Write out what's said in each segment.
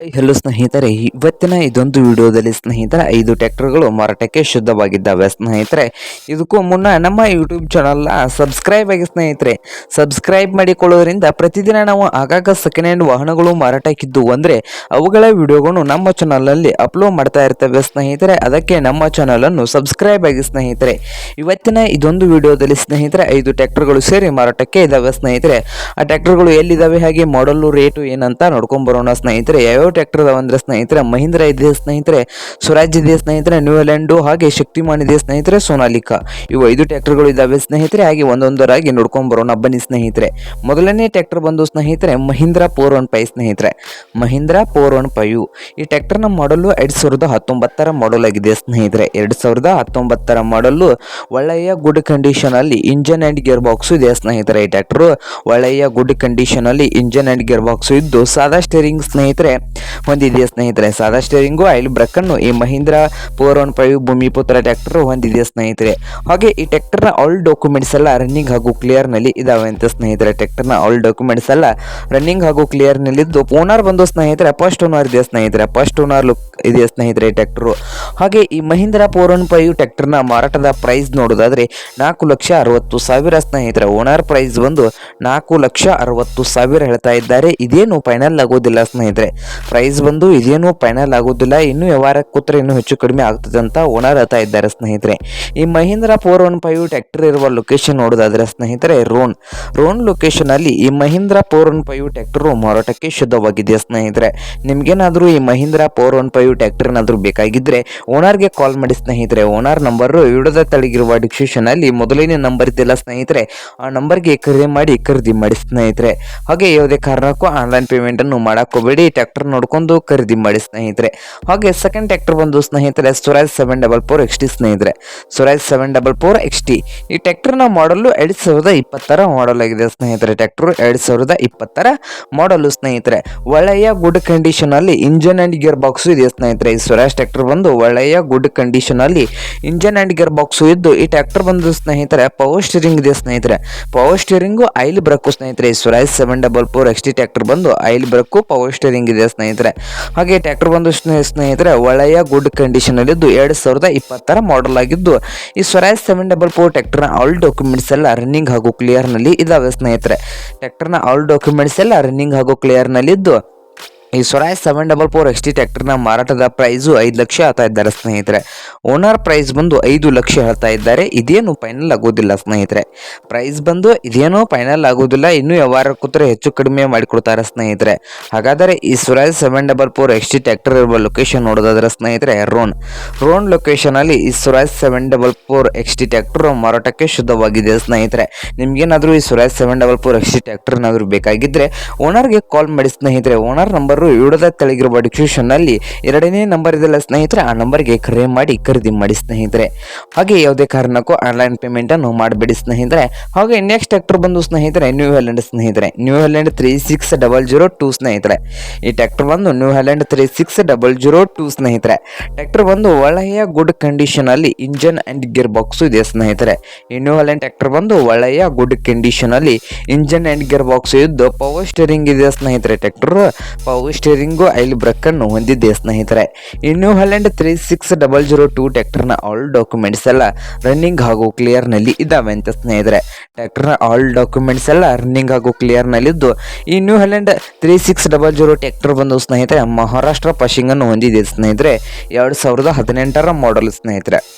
Hello ಸ್ನೇಹಿತರೆ, ಇವತ್ತಿನ ಇದೊಂದು ವಿಡಿಯೋದಲ್ಲಿ ಸ್ನೇಹಿತರೆ, ಐದು ಟ್ರ್ಯಾಕ್ಟರ್ಗಳು ಮಾರಾಟಕ್ಕೆ ಶುದ್ಧವಾಗಿದ್ದಾವೆ. ಸ್ನೇಹಿತರೆ, ಇದಕ್ಕೂ ಮುನ್ನ ನಮ್ಮ ಯೂಟ್ಯೂಬ್ ಚಾನಲ್ನ ಸಬ್ಸ್ಕ್ರೈಬ್ ಆಗಿ ಸ್ನೇಹಿತರೆ ಸಬ್ಸ್ಕ್ರೈಬ್ ಮಾಡಿಕೊಳ್ಳೋದ್ರಿಂದ ಪ್ರತಿದಿನ ನಾವು ಆಗಾಗ ಸೆಕೆಂಡ್ ಹ್ಯಾಂಡ್ ವಾಹನಗಳು ಮಾರಾಟಕ್ಕಿದ್ದು ಅಂದರೆ, ಅವುಗಳ ವಿಡಿಯೋಗಳನ್ನು ನಮ್ಮ ಚಾನಲಲ್ಲಿ ಅಪ್ಲೋಡ್ ಮಾಡ್ತಾ ಇರ್ತವೆ. ಸ್ನೇಹಿತರೆ, ಅದಕ್ಕೆ ನಮ್ಮ ಚಾನಲನ್ನು ಸಬ್ಸ್ಕ್ರೈಬ್ ಆಗಿ ಸ್ನೇಹಿತರೆ. ಇವತ್ತಿನ ಇದೊಂದು ವಿಡಿಯೋದಲ್ಲಿ ಸ್ನೇಹಿತರೆ, ಐದು ಟ್ರ್ಯಾಕ್ಟರ್ಗಳು ಸೇರಿ ಮಾರಾಟಕ್ಕೆ ಇದ್ದಾವೆ. ಸ್ನೇಹಿತರೆ, ಆ ಟ್ರ್ಯಾಕ್ಟರ್ಗಳು ಎಲ್ಲಿದ್ದಾವೆ, ಹಾಗೆ ಮಾಡಲು ರೇಟು ಏನಂತ ನೋಡ್ಕೊಂಡ್ಬರೋಣ ಸ್ನೇಹಿತರೆ ಸ್ನೇಹಿತರೆ ಯಾವ್ಯಾವ ಟ್ರ್ಯಾಕ್ಟರ್ ಅದಾವ ಅಂದ್ರೆ ಸ್ನೇಹಿತರೆ ಮಹೀಂದ್ರ ಇದೆ ಸ್ನೇಹಿತರೆ ಸ್ವರಾಜ್ ಇದೆ ಸ್ನೇಹಿತರೆ ನ್ಯೂಲ್ಯಾಂಡು ಹಾಗೆ ಶಕ್ತಿಮಾನ್ ಇದೆ ಸ್ನೇಹಿತರೆ ಸೋನಾಲಿಕಾ ಇವು ಐದು ಟ್ರ್ಯಾಕ್ಟರ್ಗಳು ಇದಾವೆ ಸ್ನೇಹಿತರೆ, ಹಾಗೆ ಒಂದೊಂದರಾಗಿ ನೋಡ್ಕೊಂಡ್ ಬರೋಣ. ಬನ್ನಿ ಸ್ನೇಹಿತರೆ. ಮೊದಲನೇ ಟ್ರ್ಯಾಕ್ಟರ್ ಬಂದು ಸ್ನೇಹಿತರೆ ಮಹೀಂದ್ರ ಫೋರ್ ಒನ್ ಫೈವ್ ಸ್ನೇಹಿತರೆ. ಮಹೀಂದ್ರ ಫೋರ್ ಒನ್ ಫೈವ್ ಈ ಟ್ರ್ಯಾಕ್ಟರ್ನ ಮಾಡಲು ಎರಡು ಸಾವಿರದ ಹತ್ತೊಂಬತ್ತರ ಮಾಡಲ್ ಆಗಿದೆ ಸ್ನೇಹಿತರೆ. ಎರಡು ಸಾವಿರದ ಹತ್ತೊಂಬತ್ತರ ಮಾಡಲು ಒಳ್ಳೆಯ ಗುಡ್ ಕಂಡೀಷನ್ ಅಲ್ಲಿ ಇಂಜನ್ ಅಂಡ್ ಗೇರ್ ಬಾಕ್ಸ್ ಇದೆ ಸ್ನೇಹಿತರೆ. ಈ ಟ್ರ್ಯಾಕ್ಟರ್ ಒಳ್ಳೆಯ ಗುಡ್ ಕಂಡೀಷನ್ ಅಲ್ಲಿ ಇಂಜನ್ ಅಂಡ್ ಗೇರ್ ಬಾಕ್ಸ್ ಇದ್ದು ಸಾದಾ ಸ್ಟೇರಿಂಗ್ ಸ್ನೇಹಿತರೆ ಹೊಂದಿದೆ, ಸ್ನೇಹಿತರೆ. ಸಾದಾ ಸ್ಟೇರಿಂಗು ಆಯಿಲ್ ಬ್ರೇಕ್ ಅನ್ನು ಈ Mahindra four one five Bhumiputra tractor ಹೊಂದಿದೆ, ಸ್ನೇಹಿತರೆ. ಹಾಗೆ ಈ ಟ್ರ್ಯಾಕ್ಟರ್ನ ಆಲ್ ಡಾಕ್ಯುಮೆಂಟ್ಸ್ ಎಲ್ಲ ರನ್ನಿಂಗ್ ಹಾಗೂ ಕ್ಲಿಯರ್ನಲ್ಲಿ ಇದಾವೆ ಅಂತ, ಸ್ನೇಹಿತರೆ. ಟ್ರ್ಯಾಕ್ಟರ್ನ ಆಲ್ ಡಾಕ್ಯುಮೆಂಟ್ಸ್ ಎಲ್ಲ ರನ್ನಿಂಗ್ ಹಾಗೂ ಕ್ಲಿಯರ್ ನಲ್ಲಿದ್ದು ಓನರ್ ಬಂದು, ಸ್ನೇಹಿತರೆ ಫಸ್ಟ್ ಓನರ್ ಇದೆ, ಸ್ನೇಹಿತರೆ. ಫಸ್ಟ್ ಓನರ್ ಲುಕ್ ಇದೆ, ಸ್ನೇಹಿತರೆ ಟ್ರ್ಯಾಕ್ಟರ್. ಹಾಗೆ ಈ ಮಹೀಂದ್ರ ಫೋರ್ ಒನ್ ಫೈವ್ ಟ್ರ್ಯಾಕ್ಟರ್ನ ಮಾರಾಟದ ಪ್ರೈಸ್ ನೋಡೋದಾದ್ರೆ ನಾಲ್ಕು ಲಕ್ಷ ಅರವತ್ತು ಸಾವಿರ, ಸ್ನೇಹಿತರೆ. ಓನರ್ ಪ್ರೈಸ್ ಬಂದು ನಾಲ್ಕು ಲಕ್ಷ ಅರವತ್ತು ಸಾವಿರ ಹೇಳ್ತಾ ಇದ್ದಾರೆ. ಇದೇನು ಫೈನಲ್ ಆಗೋದಿಲ್ಲ, ಸ್ನೇಹಿತರೆ. ಪ್ರೈಸ್ ಬಂದು ಇದೇನು ಫೈನಲ್ ಆಗೋದಿಲ್ಲ. ಇನ್ನು ವ್ಯವಹಾರ ಕೂತ್ರೆ ಇನ್ನೂ ಹೆಚ್ಚು ಕಡಿಮೆ ಆಗ್ತದೆ ಅಂತ ಓನರ್ ಹೇಳ್ತಾ ಇದ್ದಾರೆ ಸ್ನೇಹಿತರೆ. ಈ Mahindra four one five tractor ಇರುವ ಲೊಕೇಶನ್ ನೋಡೋದಾದ್ರೆ ಸ್ನೇಹಿತರೆ, ರೋನ್. ರೋನ್ ಲೊಕೇಶನ್ ಅಲ್ಲಿ ಈ Mahindra four one five tractor ಮಾರಾಟಕ್ಕೆ ಶುದ್ಧವಾಗಿದೆ ಸ್ನೇಹಿತರೆ? ನಿಮ್ಗೇನಾದ್ರೂ ಈ Mahindra four one five tractor ಏನಾದ್ರೂ ಬೇಕಾಗಿದ್ರೆ ಓನರ್ಗೆ ಕಾಲ್ ಮಾಡಿ ಸ್ನೇಹಿತರೆ. ಓನರ್ ನಂಬರ್ ವಿಡಿಯೋದ ತಳಗಿರುವ ಡಿಸ್ಕ್ರಿಪ್ಷನ್ ಅಲ್ಲಿ ಮೊದಲನೇ ನಂಬರ್ ಇದೆಯಲ್ಲ ಸ್ನೇಹಿತರೆ? ಆ ನಂಬರ್ಗೆ ಖರೀದಿ ಮಾಡಿ ಖರೀದಿ ಮಾಡಿ ಸ್ನೇಹಿತರೆ. ಹಾಗೆ ಯಾವುದೇ ಕಾರಣಕ್ಕೂ ಆನ್ಲೈನ್ ಪೇಮೆಂಟ್ ಅನ್ನು ಮಾಡಾಕೋಬೇಡಿ. ಹೋಗಬೇಡಿ ಟ್ರ್ಯಾಕ್ಟರ್ ನೋಡ್ಕೊಂಡು ಖರೀದಿ ಮಾಡಿ ಸ್ನೇಹಿತರೆ. ಹಾಗೆ ಸೆಕೆಂಡ್ ಟ್ಯಾಕ್ಟರ್ ಬಂದು ಸ್ನೇಹಿತರೆ Swaraj seven double four X T ಸ್ನೇಹಿತರೆ. Swaraj seven double four X T ಈ ಟ್ಯಾಕ್ಟರ್ನ ಮಾಡಲು ಎರಡು ಸಾವಿರದ ಇಪ್ಪತ್ತರ ಮಾಡಲ್ ಆಗಿದೆ ಸ್ನೇಹಿತರೆ ಟ್ಯಾಕ್ಟರ್ ಎರಡು ಸಾವಿರದ ಇಪ್ಪತ್ತರ ಮಾಡಲು ಸ್ನೇಹಿತರೆ. ಒಳ್ಳೆಯ ಗುಡ್ ಕಂಡೀಷನ್ ಅಲ್ಲಿ ಇಂಜನ್ ಅಂಡ್ ಗಿಯರ್ ಬಾಕ್ಸ್ ಇದೆ ಸ್ನೇಹಿತರೆ. ಈ ಸ್ವರಾಜ್ ಟ್ಯಾಕ್ಟರ್ ಬಂದು ಒಳ್ಳೆಯ ಗುಡ್ ಕಂಡೀಷನ್ ಅಲ್ಲಿ ಇಂಜನ್ ಅಂಡ್ ಗಿಯರ್ ಬಾಕ್ಸ್ ಇದ್ದು, ಈ ಟ್ಯಾಕ್ಟರ್ ಬಂದು ಸ್ನೇಹಿತರೆ ಪವರ್ ಸ್ಟೀರಿಂಗ್ ಇದೆ ಸ್ನೇಹಿತರೆ. ಪವರ್ ಸ್ಟೀರಿಂಗು ಐಲ್ ಬ್ರಕ್ ಸ್ನೇಹಿತರೆ. Swaraj seven double four X T tractor ಬಂದು ಐಲ್ ಬ್ರಕ್ ಪವರ್ ಸ್ಟೀರಿಂಗ್ ಇದೆ ಸ್ನೇಹಿತರೆ. ಹಾಗೆ ಟ್ರ್ಯಾಕ್ಟರ್ ಬಂದು ಸ್ನೇ- ಸ್ನೇಹಿತರೆ, ಒಳ್ಳೆಯ ಗುಡ್ ಕಂಡೀಷನ್ ಅಲ್ಲಿದ್ದು ಎರಡು ಸಾವಿರದ ಇಪ್ಪತ್ತರ ಮಾಡೆಲ್ ಆಗಿದ್ದು, ಈ ಸ್ವರಾಜ್ ಸೆವೆನ್ ಡಬಲ್ ಫೋರ್ ಟ್ರ್ಯಾಕ್ಟರ್ನ ಆಲ್ ಡಾಕ್ಯುಮೆಂಟ್ಸ್ ಎಲ್ಲ ರನ್ನಿಂಗ್ ಹಾಗೂ ಕ್ಲಿಯರ್ನಲ್ಲಿ ಇದಾವೆ ಸ್ನೇಹಿತರೆ. ಟ್ರ್ಯಾಕ್ಟರ್ನ ಆಲ್ ಡಾಕ್ಯುಮೆಂಟ್ಸ್ ಎಲ್ಲ ರನ್ನಿಂಗ್ ಹಾಗೂ ಕ್ಲಿಯರ್ ನಲ್ಲಿದ್ದು ಈ Swaraj seven double four X T ಟ್ರ್ಯಾಕ್ಟರ್ನ ಮಾರಾಟದ ಪ್ರೈಸು ಐದು ಲಕ್ಷ ಹೇಳ್ತಾ ಇದ್ದಾರೆ ಸ್ನೇಹಿತರೆ. ಓನರ್ ಪ್ರೈಸ್ ಬಂದು ಐದು ಲಕ್ಷ ಹೇಳ್ತಾ ಇದ್ದಾರೆ. ಇದೇನು ಫೈನಲ್ ಆಗೋದಿಲ್ಲ ಸ್ನೇಹಿತರೆ. ಪ್ರೈಸ್ ಬಂದು ಇದೇನು ಫೈನಲ್ ಆಗೋದಿಲ್ಲ. ಇನ್ನೂ ವ್ಯವಹಾರ ಕೂತ್ರೆ ಹೆಚ್ಚು ಕಡಿಮೆ ಮಾಡಿಕೊಡ್ತಾರೆ ಸ್ನೇಹಿತರೆ. ಹಾಗಾದರೆ ಈ Swaraj seven double four X T tractor ಇರುವ ಲೊಕೇಶನ್ ನೋಡೋದಾದ್ರೆ ಸ್ನೇಹಿತರೆ ರೋನ್ ರೋನ್ ಲೊಕೇಶನ್ ಅಲ್ಲಿ ಈ Swaraj seven double four X T tractor ಮಾರಾಟಕ್ಕೆ ಶುದ್ಧವಾಗಿದೆ ಸ್ನೇಹಿತರೆ. ನಿಮ್ಗೇನಾದ್ರೂ ಈ Swaraj seven double four X T tractor ಏನಾದರೂ ಬೇಕಾಗಿದ್ರೆ ಓನರ್ಗೆ ಕಾಲ್ ಮಾಡಿ ಸ್ನೇಹಿತರೆ. ಓನರ್ ನಂಬರ್ ವಿಡಿಯೋದ ತೆಳಗಿರುವ ಡಿಸ್ಕ್ರಿಪ್ಷನ್ನಲ್ಲಿ ಎರಡನೇ ನಂಬರ್ ಇದೆಲ್ಲ ಸ್ನೇಹಿತರೆ, ಆ ನಂಬರ್ಗೆ ಕರೆ ಮಾಡಿ ಖರೀದಿ ಮಾಡಿ ಸ್ನೇಹಿತರೆ. ಹಾಗೆ ಯಾವುದೇ ಕಾರಣಕ್ಕೂ ಆನ್ಲೈನ್ ಪೇಮೆಂಟ್ ಅನ್ನು ಮಾಡಬೇಡಿ ಸ್ನೇಹಿತರೆ. ಹಾಗೆ ನೆಕ್ಸ್ಟ್ ಟ್ರ್ಯಾಕ್ಟರ್ ಬಂದು ಸ್ನೇಹಿತರೆ ನ್ಯೂ ಹ್ಯಾಲೆಂಡ್ ಸ್ನೇಹಿತರೆ. New Holland three six double zero two ಸ್ನೇಹಿತರೆ. ಈ ಟ್ರ್ಯಾಕ್ಟರ್ ಬಂದು New Holland three six double zero two ಸ್ನೇಹಿತರೆ. ಟ್ರ್ಯಾಕ್ಟರ್ ಬಂದು ಒಳ್ಳೆಯ ಗುಡ್ ಕಂಡೀಷನ್ ಅಲ್ಲಿ ಇಂಜನ್ ಅಂಡ್ ಗೇರ್ ಬಾಕ್ಸ್ ಇದೆ ಸ್ನೇಹಿತರೆ. ಈ ನ್ಯೂ ಹ್ಯಾಲೆಂಡ್ ಟ್ರ್ಯಾಕ್ಟರ್ ಬಂದು ಒಳ್ಳೆಯ ಗುಡ್ ಕಂಡೀಷನ್ ಅಲ್ಲಿ ಇಂಜನ್ ಅಂಡ್ ಗೇರ್ ಬಾಕ್ಸ್ ಇದ್ದು ಪವರ್ ಸ್ಟೇರಿಂಗ್ ಇದೆ ಸ್ನೇಹಿತರೆ. Tractor power steering oil brake ಅನ್ನು ಹೊಂದಿದೆ ಸ್ನೇಹಿತರೆ. ಈ New Holland three six double zero two ಟ್ರ್ಯಾಕ್ಟರ್ನ ಆಲ್ ಡಾಕ್ಯುಮೆಂಟ್ಸ್ ಎಲ್ಲ ರನ್ನಿಂಗ್ ಹಾಗೂ ಕ್ಲಿಯರ್ನಲ್ಲಿ ಇದ್ದಾವೆ ಅಂತ ಸ್ನೇಹಿತರೆ. ಟ್ಯಾಕ್ಟರ್ನ ಆಲ್ ಡಾಕ್ಯುಮೆಂಟ್ಸ್ ಎಲ್ಲ ರನ್ನಿಂಗ್ ಹಾಗೂ ಕ್ಲಿಯರ್ನಲ್ಲಿದ್ದು ಈ New Holland three six double zero tractor ಬಂದು ಸ್ನೇಹಿತರೆ, ಮಹಾರಾಷ್ಟ್ರ ಪಶಿಂಗನ್ನು ಹೊಂದಿದೆ ಸ್ನೇಹಿತರೆ. ಎರಡು ಸಾವಿರದ ಹದಿನೆಂಟರ ಮಾಡಲ್ ಸ್ನೇಹಿತರೆ.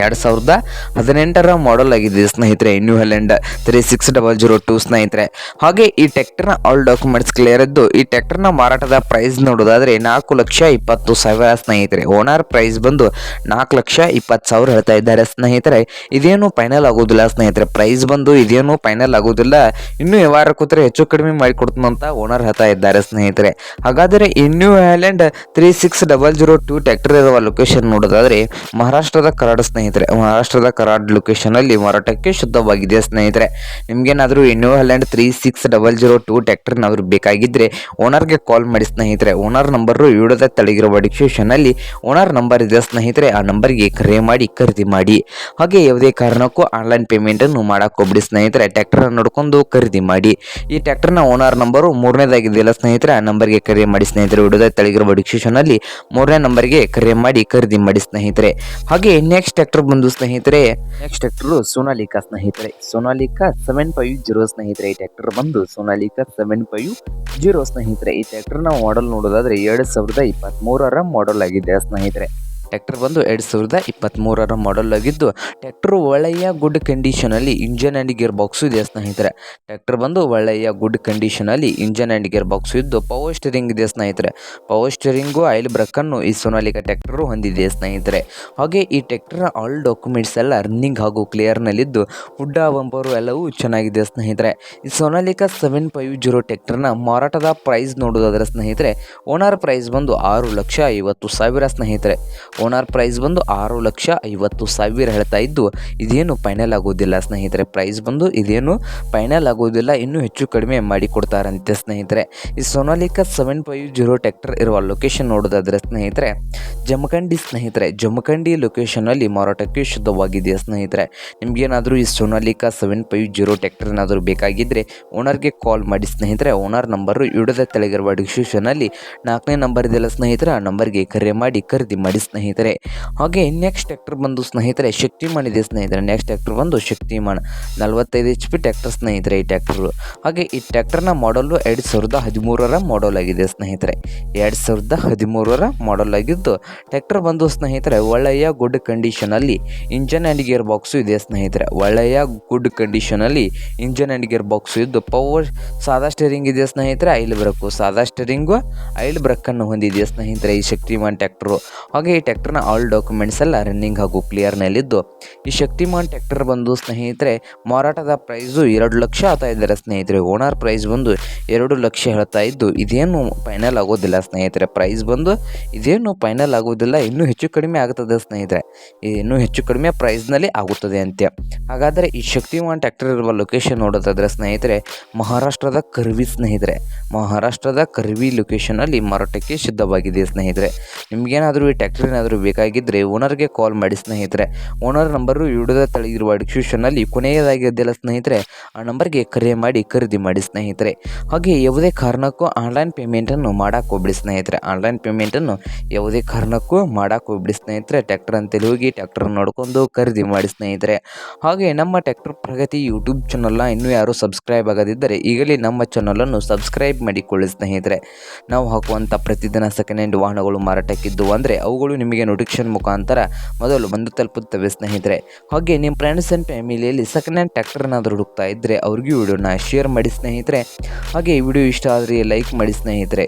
ಎರಡು ಸಾವಿರದ ಹದಿನೆಂಟರ ಮಾಡಲ್ ಆಗಿದೆ ಸ್ನೇಹಿತರೆ. New Holland three six double zero two ಸ್ನೇಹಿತರೆ. ಹಾಗೆ ಈ ಟ್ಯಾಕ್ಟರ್ನ ಆಲ್ ಡಾಕ್ಯುಮೆಂಟ್ಸ್ ಕ್ಲಿಯರ್ ಇದ್ದು, ಈ ಟ್ಯಾಕ್ಟರ್ನ ಮಾರಾಟದ ಪ್ರೈಸ್ ನೋಡೋದಾದರೆ ನಾಲ್ಕು ಲಕ್ಷ ಇಪ್ಪತ್ತು ಸಾವಿರ, ಸ್ನೇಹಿತರೆ. ಓನರ್ ಪ್ರೈಸ್ ಬಂದು ನಾಲ್ಕು ಲಕ್ಷ ಇಪ್ಪತ್ತು ಸಾವಿರ ಹೇಳ್ತಾ ಇದ್ದಾರೆ, ಸ್ನೇಹಿತರೆ. ಇದೇನು ಫೈನಲ್ ಆಗೋದಿಲ್ಲ, ಸ್ನೇಹಿತರೆ. ಪ್ರೈಸ್ ಬಂದು ಇದೇನು ಫೈನಲ್ ಆಗೋದಿಲ್ಲ. ಇನ್ನೂ ವ್ಯವಹಾರ ಕೂತ್ರೆ ಹೆಚ್ಚು ಕಡಿಮೆ ಮಾಡಿಕೊಡ್ತೀನಿ ಅಂತ ಓನರ್ ಹೇಳ್ತಾ ಇದ್ದಾರೆ, ಸ್ನೇಹಿತರೆ. ಹಾಗಾದರೆ New Holland three six double zero two tractor ಇರುವ ಲೊಕೇಶನ್ ನೋಡೋದಾದರೆ ಮಹಾರಾಷ್ಟ್ರದ ಕರಡ್ ಸ್ನೇಹಿತರೆ, ಮಹಾರಾಷ್ಟ್ರದ ಕರಾಡ್ ಲೊಕೇಶನಲ್ಲಿ ಮಾರಾಟಕ್ಕೆ ಶುದ್ಧವಾಗಿದೆ ಸ್ನೇಹಿತರೆ. ನಿಮ್ಗೇನಾದರೂ ಇನ್ನೋ Holland three six double zero two ಟ್ಯಾಕ್ಟರ್ನವ್ರು ಬೇಕಾಗಿದ್ದರೆ ಓನರ್ಗೆ ಕಾಲ್ ಮಾಡಿ ಸ್ನೇಹಿತರೆ. ಓನರ್ ನಂಬರು ವಿಡಿಯೋದ ತಳಗಿರುವ ಡಿಸ್ಕ್ರಿಪ್ಷನಲ್ಲಿ ಓನರ್ ನಂಬರ್ ಇದೆ ಸ್ನೇಹಿತರೆ. ಆ ನಂಬರ್ಗೆ ಕರೆ ಮಾಡಿ ಖರೀದಿ ಮಾಡಿ. ಹಾಗೆ ಯಾವುದೇ ಕಾರಣಕ್ಕೂ ಆನ್ಲೈನ್ ಪೇಮೆಂಟನ್ನು ಮಾಡಕ್ಕೆ ಹೋಗ್ಬಿಡಿ ಸ್ನೇಹಿತರೆ. ಟ್ಯಾಕ್ಟರ್ ನೋಡ್ಕೊಂಡು ಖರೀದಿ ಮಾಡಿ. ಈ ಟ್ಯಾಕ್ಟರ್ನ ಓನರ್ ನಂಬರು ಮೂರನೇದಾಗಿದೆಯಲ್ಲ ಸ್ನೇಹಿತರೆ. ಆ ನಂಬರ್ಗೆ ಕರೆ ಮಾಡಿ ಸ್ನೇಹಿತರೆ. ವಿಡಿಯೋದ ತಳಗಿರುವ ಡಿಸ್ಕ್ರಿಪ್ಷನಲ್ಲಿ ಮೂರನೇ ನಂಬರ್ಗೆ ಕರೆ ಮಾಡಿ ಖರೀದಿ ಮಾಡಿ ಸ್ನೇಹಿತರೆ. ಹಾಗೆ ನೆಕ್ಸ್ಟ್ ಟ್ಯಾಕ್ಟರ್ ಬಂದು ಸ್ನೇಹಿತರೆ ನೆಕ್ಸ್ಟ್ ಟ್ಯಾಕ್ಟರ್ ಸೋನಾಲಿಕಾ ಸ್ನೇಹಿತರೆ. ಸೋನಾಲಿಕಾ ಸೆವೆನ್ ಫೈವ್ ಜೀರೋ ಸ್ನೇಹಿತರೆ, ಈ ಟ್ಯಾಕ್ಟರ್ ಬಂದು ಸೋನಾಲಿಕಾ ಸೆವೆನ್ ಫೈವ್ ಜೀರೋ ಸ್ನೇಹಿತರೆ. ಈ ಟ್ಯಾಕ್ಟರ್ನ ಮಾಡಲ್ ನೋಡೋದಾದ್ರೆ ಎರಡು ಸಾವಿರದ ಇಪ್ಪತ್ತ್ಮೂರರ ಮಾಡಲ್ ಆಗಿದೆ ಸ್ನೇಹಿತರೆ. ಟ್ಯಾಕ್ಟರ್ ಬಂದು ಎರಡು ಸಾವಿರದ ಇಪ್ಪತ್ತ್ಮೂರರ ಮಾಡೆಲ್ ಆಗಿದ್ದು ಟ್ಯಾಕ್ಟರ್ ಒಳ್ಳೆಯ ಗುಡ್ ಕಂಡೀಷನಲ್ಲಿ ಇಂಜನ್ ಆ್ಯಂಡ್ ಗೇರ್ ಬಾಕ್ಸು ಇದೆ ಸ್ನೇಹಿತರೆ. ಟ್ಯಾಕ್ಟರ್ ಬಂದು ಒಳ್ಳೆಯ ಗುಡ್ ಕಂಡೀಷನಲ್ಲಿ ಇಂಜನ್ ಆ್ಯಂಡ್ ಗೇರ್ ಬಾಕ್ಸು ಇದ್ದು ಪವರ್ ಸ್ಟೇರಿಂಗ್ ಇದೆ ಸ್ನೇಹಿತರೆ. ಪವರ್ ಸ್ಟೇರಿಂಗು ಆಯಿಲ್ ಬ್ರಕ್ಕನ್ನು ಈ ಸೋನಾಲಿಕ ಟ್ಯಾಕ್ಟರು ಹೊಂದಿದೆ ಸ್ನೇಹಿತರೆ. ಹಾಗೆ ಈ ಟ್ಯಾಕ್ಟರ್ ಆಲ್ ಡಾಕ್ಯುಮೆಂಟ್ಸ್ ಎಲ್ಲ ರನ್ನಿಂಗ್ ಹಾಗೂ ಕ್ಲಿಯರ್ನಲ್ಲಿದ್ದು ಹುಡ್ಡ ಬಂಪರು ಎಲ್ಲವೂ ಚೆನ್ನಾಗಿದೆ ಸ್ನೇಹಿತರೆ. ಈ ಸೋನಾಲಿಕಾ ಸೆವೆನ್ ಫೈವ್ ಜೀರೋ ಟ್ಯಾಕ್ಟರ್ನ ಮಾರಾಟದ ಪ್ರೈಸ್ ನೋಡೋದಾದ್ರೆ ಸ್ನೇಹಿತರೆ ಓನರ್ ಪ್ರೈಸ್ ಬಂದು ಆರು ಲಕ್ಷ ಐವತ್ತು ಸಾವಿರ ಸ್ನೇಹಿತರೆ. ಓನರ್ ಪ್ರೈಸ್ ಬಂದು ಆರು ಲಕ್ಷ ಐವತ್ತು ಸಾವಿರ ಹೇಳ್ತಾ ಇದ್ದು, ಇದೇನು ಫೈನಲ್ ಆಗೋದಿಲ್ಲ ಸ್ನೇಹಿತರೆ. ಪ್ರೈಸ್ ಬಂದು ಇದೇನು ಫೈನಲ್ ಆಗೋದಿಲ್ಲ, ಇನ್ನೂ ಹೆಚ್ಚು ಕಡಿಮೆ ಮಾಡಿ ಕೊಡ್ತಾರಂತೆ ಸ್ನೇಹಿತರೆ. ಈ Sonalika seven five zero tractor ಇರುವ ಲೊಕೇಶನ್ ನೋಡೋದಾದರೆ ಸ್ನೇಹಿತರೆ, ಜಮಖಂಡಿ ಸ್ನೇಹಿತರೆ, ಜಮಖಂಡಿ ಲೊಕೇಶನಲ್ಲಿ ಮಾರಾಟಕ್ಕೆ ಶುದ್ಧವಾಗಿದೆ ಸ್ನೇಹಿತರೆ. ನಿಮಗೇನಾದರೂ ಈ Sonalika seven five zero tractor ಏನಾದರೂ ಬೇಕಾಗಿದ್ದರೆ ಓನರ್ಗೆ ಕಾಲ್ ಮಾಡಿ ಸ್ನೇಹಿತರೆ. ಓನರ್ ನಂಬರು ಇಡದ ತೆಳಗಿರುವ ಡಿಸ್ಕ್ರಿಪ್ಷನಲ್ಲಿ ನಾಲ್ಕನೇ ನಂಬರ್ ಇದೆಯಲ್ಲ ಸ್ನೇಹಿತರೆ, ಆ ನಂಬರ್ಗೆ ಕರೆ ಮಾಡಿ, ಖರೀದಿ ಮಾಡಿ ಸ್ನೇಹಿತರೆ. ಹಾಗೆ ನೆಕ್ಸ್ಟ್ ಟ್ಯಾಕ್ಟರ್ ಬಂದು ಸ್ನೇಹಿತರೆ, ಶಕ್ತಿಮಾನ್ ಇದೆ ಸ್ನೇಹಿತರೆ. ನೆಕ್ಸ್ಟ್ ಟ್ಯಾಕ್ಟರ್ ಬಂದು ಶಕ್ತಿಮಾನ್. ನಲವತ್ತೈದು ಎಚ್ ಪಿ ಟ್ಯಾಕ್ಟರ್ ಸ್ನೇಹಿತರೆ ಈ ಟ್ಯಾಕ್ಟರು ಹಾಗೆ ಈ ಟ್ಯಾಕ್ಟರ್ನ ಮಾಡಲು ಎರಡು ಸಾವಿರದ ಹದಿಮೂರರ ಮಾಡಲ್ ಆಗಿದೆ ಸ್ನೇಹಿತರೆ. ಎರಡು ಸಾವಿರದ ಹದಿಮೂರರ ಮಾಡಲ್ ಆಗಿದ್ದು ಟ್ಯಾಕ್ಟರ್ ಬಂದು ಸ್ನೇಹಿತರೆ, ಒಳ್ಳೆಯ ಗುಡ್ ಕಂಡೀಷನಲ್ಲಿ ಇಂಜನ್ ಆ್ಯಂಡ್ ಗೇರ್ ಬಾಕ್ಸು ಇದೆ ಸ್ನೇಹಿತರೆ. ಒಳ್ಳೆಯ ಗುಡ್ ಕಂಡೀಷನಲ್ಲಿ ಇಂಜನ್ ಆ್ಯಂಡ್ ಗೇರ್ ಬಾಕ್ಸು ಇದ್ದು ಪವರ್ ಸಾದಾ ಸ್ಟೇರಿಂಗ್ ಇದೆ ಸ್ನೇಹಿತರೆ ಐಲ್ ಬ್ರಕ್ಕು ಸಾದಾ ಸ್ಟೇರಿಂಗು ಐಲ್ ಬ್ರಕ್ಕನ್ನು ಹೊಂದಿದೆ ಸ್ನೇಹಿತರೆ ಈ ಶಕ್ತಿಮಾನ್ ಟ್ಯಾಕ್ಟರು ಹಾಗೆ ಈ ಟ್ಯಾಕ್ಟರ್ನ ಆಲ್ ಡಾಕ್ಯುಮೆಂಟ್ಸ್ ಎಲ್ಲ ರನ್ನಿಂಗ್ ಹಾಗೂ ಕ್ಲಿಯರ್ನಲ್ಲಿದ್ದು ಈ ಶಕ್ತಿಮಾನ್ ಟ್ಯಾಕ್ಟರ್ ಬಂದು ಸ್ನೇಹಿತರೆ, ಮಾರಾಟದ ಪ್ರೈಸು ಎರಡು ಲಕ್ಷ ಆಗ್ತಾ ಇದ್ದಾರೆ ಸ್ನೇಹಿತರೆ. ಓನರ್ ಪ್ರೈಸ್ ಬಂದು ಎರಡು ಲಕ್ಷ ಹೇಳ್ತಾ ಇದ್ದು, ಇದೇನು ಫೈನಲ್ ಆಗೋದಿಲ್ಲ ಸ್ನೇಹಿತರೆ. ಪ್ರೈಸ್ ಬಂದು ಇದೇನು ಫೈನಲ್ ಆಗೋದಿಲ್ಲ, ಇನ್ನೂ ಹೆಚ್ಚು ಕಡಿಮೆ ಆಗುತ್ತದೆ ಸ್ನೇಹಿತರೆ. ಇನ್ನೂ ಹೆಚ್ಚು ಕಡಿಮೆ ಪ್ರೈಸ್ನಲ್ಲಿ ಆಗುತ್ತದೆ ಅಂತೆ ಹಾಗಾದರೆ ಈ ಶಕ್ತಿಮಾನ್ ಟ್ಯಾಕ್ಟರ್ ಇರುವ ಲೊಕೇಶನ್ ನೋಡೋದಾದ್ರೆ ಸ್ನೇಹಿತರೆ, ಮಹಾರಾಷ್ಟ್ರದ ಕರ್ವಿ ಸ್ನೇಹಿತರೆ. ಮಹಾರಾಷ್ಟ್ರದ ಕರ್ವಿ ಲೊಕೇಶನಲ್ಲಿ ಮಾರಾಟಕ್ಕೆ ಸಿದ್ಧವಾಗಿದೆ ಸ್ನೇಹಿತರೆ. ನಿಮಗೇನಾದರೂ ಈ ಟ್ಯಾಕ್ಟರ್ ಏನಾದರೂ ಬೇಕಾಗಿದ್ದರೆ ಓನರ್ಗೆ ಕಾಲ್ ಮಾಡಿ ಸ್ನೇಹಿತರೆ. ಓನರ್ ನಂಬರು ವಿಡಿಯೋದ ತಳಗಿರುವ ಡಿಸ್ಕ್ರಿಪ್ಷನಲ್ಲಿ ಕೊನೆಯದಾಗಿದ್ದೆಲ್ಲ ಸ್ನೇಹಿತರೆ, ಆ ನಂಬರ್ಗೆ ಕರೆ ಮಾಡಿ ಖರೀದಿ ಮಾಡಿ ಸ್ನೇಹಿತರೆ. ಹಾಗೆ ಯಾವುದೇ ಕಾರಣಕ್ಕೂ ಆನ್ಲೈನ್ ಪೇಮೆಂಟನ್ನು ಮಾಡಕ್ಕೆ ಹೋಗ್ಬಿಡಿ ಸ್ನೇಹಿತರೆ. ಆನ್ಲೈನ್ ಪೇಮೆಂಟನ್ನು ಯಾವುದೇ ಕಾರಣಕ್ಕೂ ಮಾಡಕ್ಕೆ ಹೋಗ್ಬಿಡಿ ಸ್ನೇಹಿತರೆ. ಟ್ಯಾಕ್ಟರ್ ಅಂತೇಳಿ ಹೋಗಿ ಟ್ಯಾಕ್ಟರ್ ನೋಡಿಕೊಂಡು ಖರೀದಿ ಮಾಡಿ ಸ್ನೇಹಿತರೆ. ಹಾಗೆ ನಮ್ಮ ಟ್ಯಾಕ್ಟರ್ ಪ್ರಗತಿ ಯೂಟ್ಯೂಬ್ ಚಾನಲ್ನ ಇನ್ನೂ ಯಾರು ಸಬ್ಸ್ಕ್ರೈಬ್ ಆಗದಿದ್ದರೆ ಈಗಲೇ ನಮ್ಮ ಚಾನಲನ್ನು ಸಬ್ಸ್ಕ್ರೈಬ್ ಮಾಡಿಕೊಳ್ಳಿ ಸ್ನೇಹಿತರೆ. ನಾವು ಹಾಕುವಂಥ ಪ್ರತಿದಿನ ಸೆಕೆಂಡ್ ಹ್ಯಾಂಡ್ ವಾಹನಗಳು ಮಾರಾಟಕ್ಕಿದ್ದು ಅಂದರೆ ಅವುಗಳು ನಿಮಗೆ ನೋಟಿಫಿಕೇಶನ್ ಮುಖಾಂತರ ಮೊದಲು ಬಂದು ತಲುಪುತ್ತವೆ ಸ್ನೇಹಿತರೆ. ಹಾಗೆ ನಿಮ್ಮ ಫ್ರೆಂಡ್ಸ್ ಆ್ಯಂಡ್ ಫ್ಯಾಮಿಲಿಯಲ್ಲಿ ಸೆಕೆಂಡ್ ಹ್ಯಾಂಡ್ ಟ್ಯಾಕ್ಟರ್ನಾದರೂ ಹುಡುಕ್ತಾ ಇದ್ದರೆ ಅವ್ರಿಗೂ ವಿಡಿಯೋನ ಶೇರ್ ಮಾಡಿ ಸ್ನೇಹಿತರೆ. ಹಾಗೆ ಈ ವಿಡಿಯೋ ಇಷ್ಟ ಆದರೆ ಲೈಕ್ ಮಾಡಿ ಸ್ನೇಹಿತರೆ.